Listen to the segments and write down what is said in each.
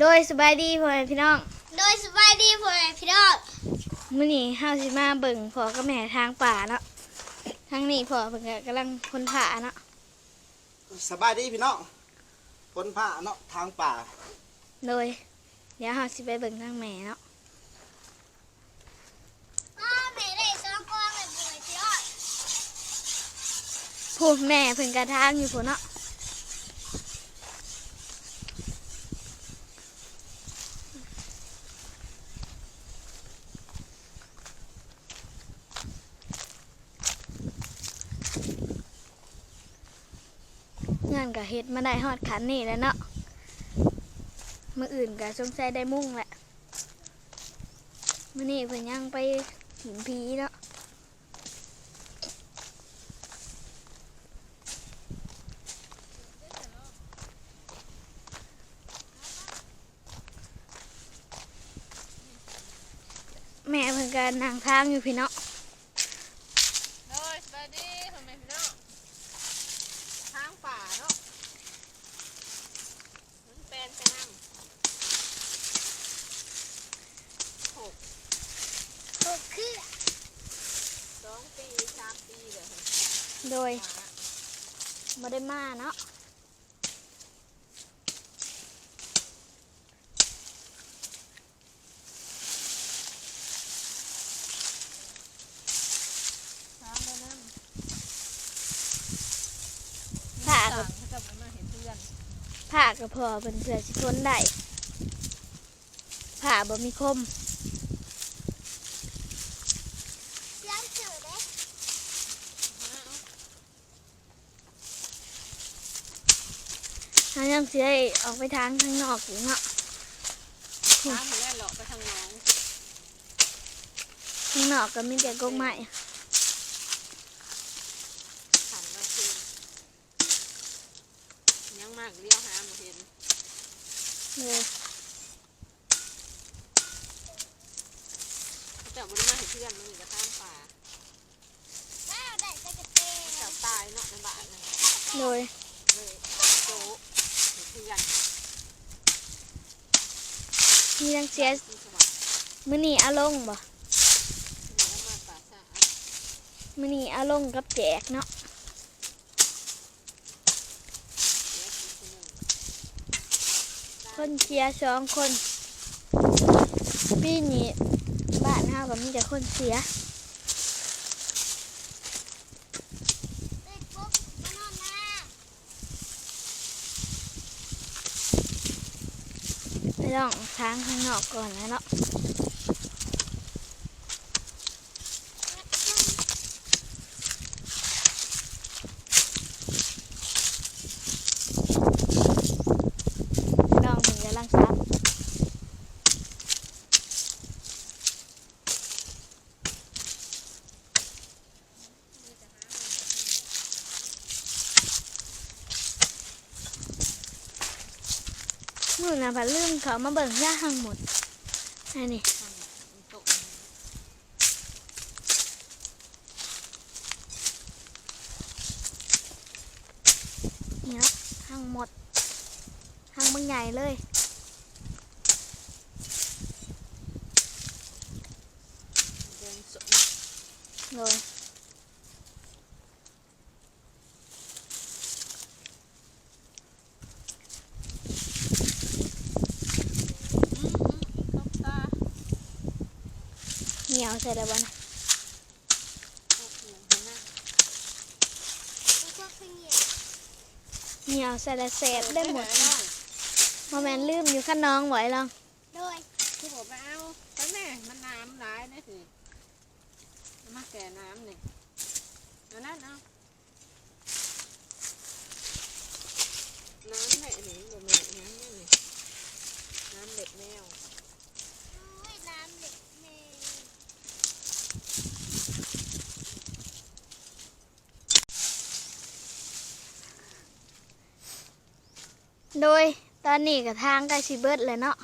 โดยสบายดีพ่อแม่พี่น้อง โดยสบายดีพ่อแม่พี่น้องมื้อนี้เฮาสิมาเบิ่งพ่อกับแม่ทางป่าเนาะทางนี้พ่อเพิ่นก็กำลังค้นผ่าเนาะสบายดีพี่น้องคนผ้าเนาะทางป่า โดย เดี๋ยวเฮาสิไปเบิ่งทางแม่เนาะพ่อแม่ได้สองกองเลยพ่อแม่พี่น้องผู้แม่เพิ่นกระทางอยู่พุ่นเนาะ นก็เฮ็ดมาได้ฮอดขันนี่แล้วเนาะมืออื่นก็สงสัยได้มุ่งแหละมื้อนี้เพิ่นยังไปหินผีเนาะแม่เพิ่นก็นั่งทางอยู่พี่เนาะ โดยสวัสดีพ่อแม่พี่น้องทางป่าเนาะมันแปลนไปนั่งหก หกคือ สองปีสามปีเลยค่ะ โดย ป่า บ่ได้มาเนาะทางไปนั่งผ่าต่ากับงเขาจะมาเห็นเพื่อนผ่ากับพ่อเพิ่นเพื่อสิทนได้ผ่าบ่มีคม เสียงเสือเด้ ทางยังสิได้ออกไปทางข้างนอกอยู่เนาะทางไปแล้วเลาะไปทางหน้องข้างนอกก็มีแต่กกไม้ขันเราคืนยังมากเลี้ยวหามาเห็นเลยเขาจะบริมาเห็นเพื่อนมันอยู่กับทางป่าแม่ได้จะกระเตงเขาตายเนาะในบ้านเลยโดยเลยโจ๊ะเห็นเพื่อน มีทั้งเสียมือนี่อาลงบ่ที่แล้วมาป่าสะอาดมื้อนี่อาลงกับแจกเนาะคนเชียร์สองคน ปีนี้บ้านเฮากับมีแต่คนเสีย ได้ปุ๊บมานอนหน้า ไปลองช้างข้างนอกก่อนนะเนาะน้องถึงกำลังซับ มื่อ นะพัดลืมเขามาเบิ่งย่าหังหมดอันนี้โต๊ะนี่างหมดหังบางใหญ่เลยเลย เหนียวใส่แล้วบ้านะแล้วก็ขยี้เหนียวใส่แล้วเศษได้หมดโมแมนลืมอยู่ข้างน้องไหวลอง โดย คือผมเอาไปแม่ มันน้ำร้ายนะสิมาแก่น้ำนี่อันนั้นเอาน้ำแม่หนิบ่แม่น้ำนี่น้ำเด็ดแมว อุ้ยน้ำเด็กเมย์ โดยตอนนี้กับทางใกล้สิเบิดเลยเนาะ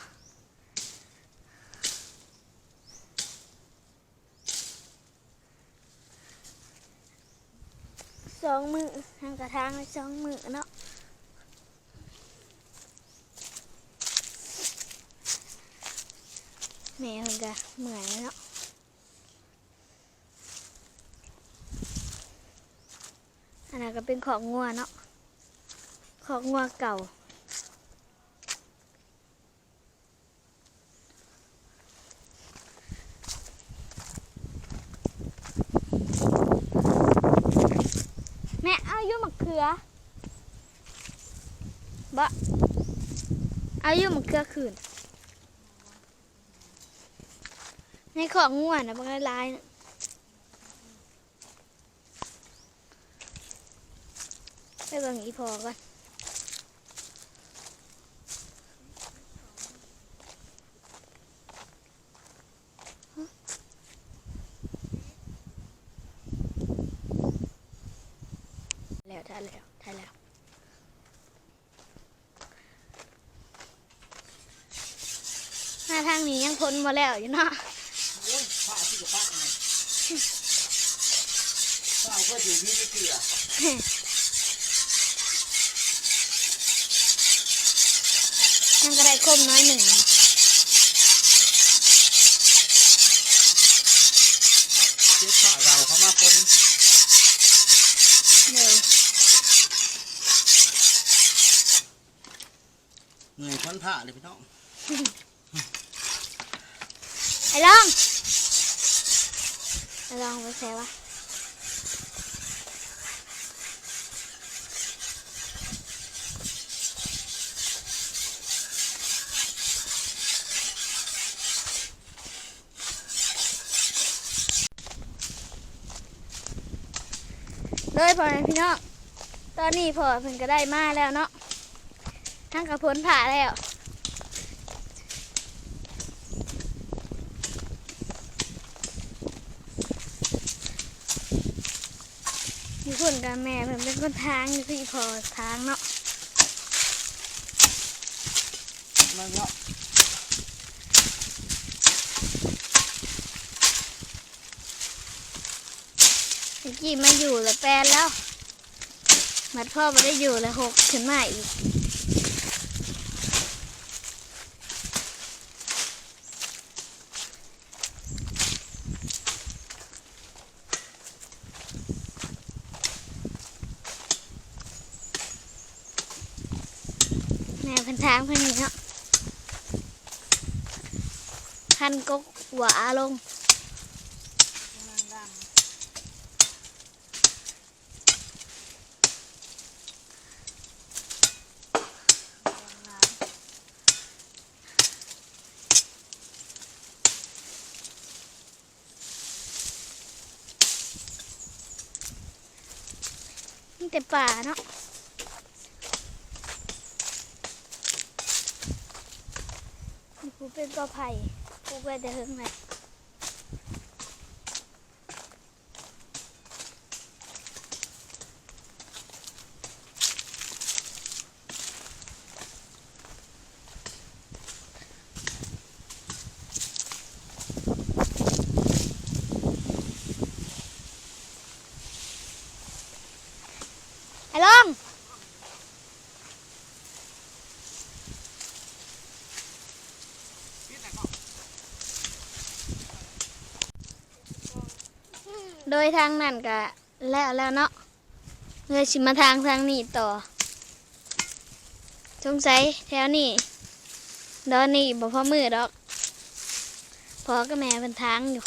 สองมือทางกระทางสองมือเนาะแม่เพิ่นก็เหมือยแล้วเนาะอันนั้นก็เป็นของงัวเนาะของงัวเก่า แม่เอาอยู่มะเขือบะอายุมันเกือคืน ในของง่วนนะบางลายนะไปเบิ่งอีพอก่อนแล้วถ่ายแล้วถ่ายแล้ว หน้าทางนี้ยังพ้นมาแล้วอยู่เนาะโอ้ยผ้าที่กับผ้าไงผ้าก็ถือที่ไม่เกลือยังกระไดคมน้อยหนึ่งเช็ดผ้าเราเขามาคนเลยเหนื่อยคนผ้าเลยพี่น้องไอ้ลองไอ้ลองไปแซวะเลยพอไหมพี่น้อง ตอนนี้พอเพิ่นก็ได้มาแล้วเนาะทั้งกับพ้นผ่าแล้ว อยู่อนกับแม่เพิ่นเป็นคนทางนี่พอทางเนาะมาเนาะเมื่อกี้มาอยู่ละแปดแล้ว มัดพ่อมาได้อยู่ละหกขึ้นมาอีก แม่เพันทางเพันนี้เนาะพันกกหวาลงนางดำนี่แต่ป่าเนาะนี่กู เป็นปลาไผ่กูไปแต่เฮิงเลยไอ้ลอง โดยทางนั่นก็แล้วแล้วเนาะเลยชิมาทางทางนี้ต่อสงสัยแถวนี้ดอนนี้บ่พอมือดอกพอก็แม่เป็นทางอยู่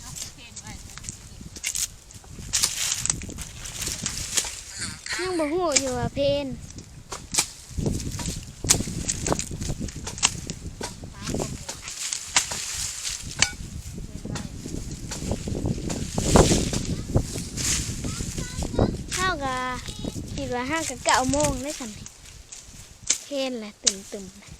เอาเพนไว้ ยังบ่ฮู้อยู่ว่า เพนตามผมเพนไว้เฮาก็คิดว่าห้ากับเก้าโมงได้สั่นเพนแหละตึมตึมๆ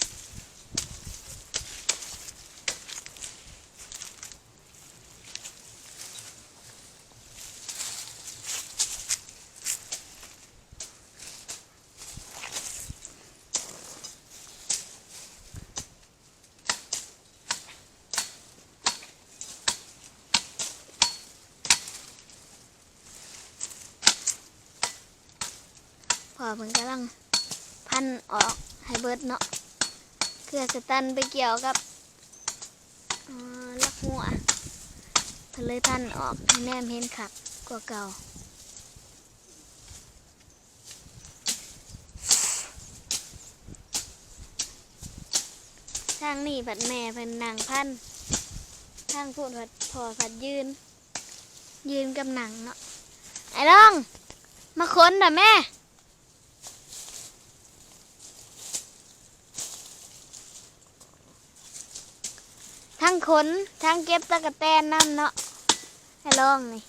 เพิ่นกำลังพันออกให้เบิดเนาะเครือสตันไปเกี่ยวกับลักหัวเพิ่นเลยพันออกให้แนมเห็นขักกว่าเก่าทางนี่ผัดแม่เป็นนางพันทางพูดผัดพอผัดยืน ยืนกับหนังเนาะไอ้ลอง มาค้นน่ะแม่ ขนทั้งเก็บตะกะแตนน้ำเนาะให้ลองนี่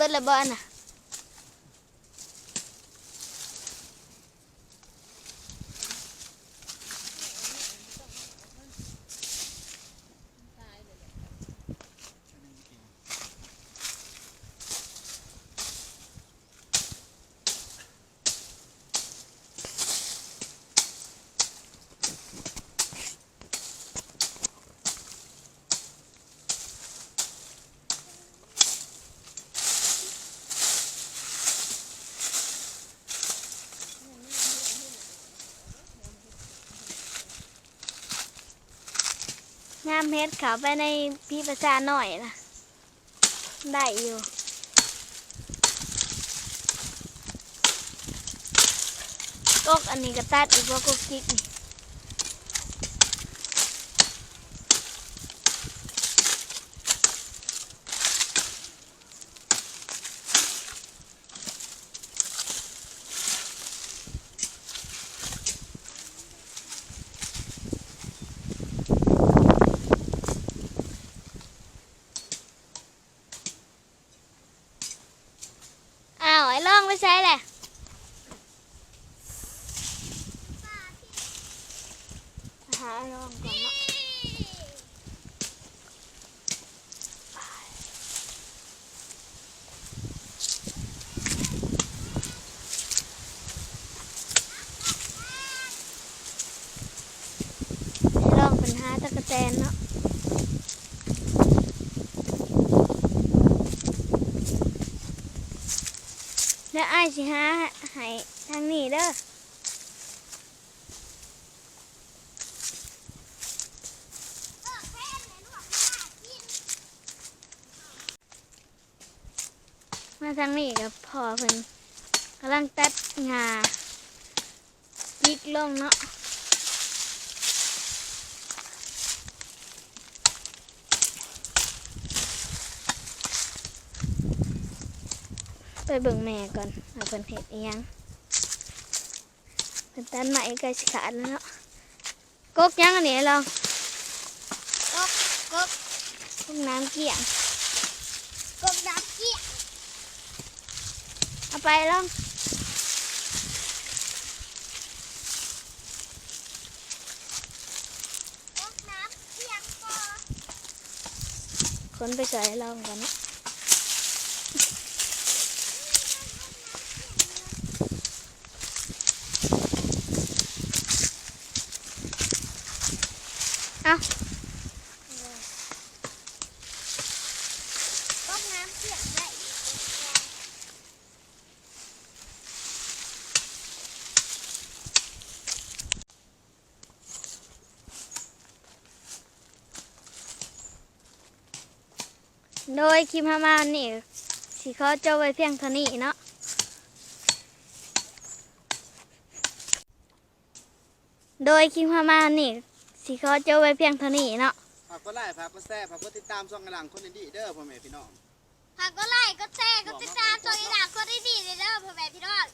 ขา ดเบิดละบ่น่ะงาเพชรเขาไปในพี่ประชาหน่อยนะได้อยู่กกอันนี้ก็ตัดอีกว่ากกจิกนี่อ้าว ไอ้ล่องไปใช้แหละหาไอ้ล่องก่อนเนาะไอ้ล่องเป็นหาตะกะแตนเนาะ แล้วอ้ายสิหาให้ทางนี้เด้อมาทางนี้กับพ่อเพิ่นกำลังตัดงายิกลงเนาะ ไปเบิ่งแม่ก่อนว่าเพิ่นเฮ็ดอีหยังเพิ่นตัดไม้ใกล้สิขาดแล้วเนาะกกยังอันนี้ลองกบกบพวกน้ำเกี่ยงกบดับเกี้ยเอาไปลองกบน้ำเกี้ยงก่อนคนไปใส่ลองกันเนาะ โดยคิมฮามานี่สิเขาจะไว้เพียงเท่านี้เนาะโดยคิมฮามานี่สิเขาจะไว้เพียงเท่านี้เนาะฝากก็ไลค์ฝากก็แซ่ฝากก็ติดตามช่องกระหลังคนดีเด้อพ่อแม่พี่น้อง ผักก็ไล่ก็แซ่ก็ติดตามจอยหลังคนดีๆเเด้อพ่อแม่พี่น้อง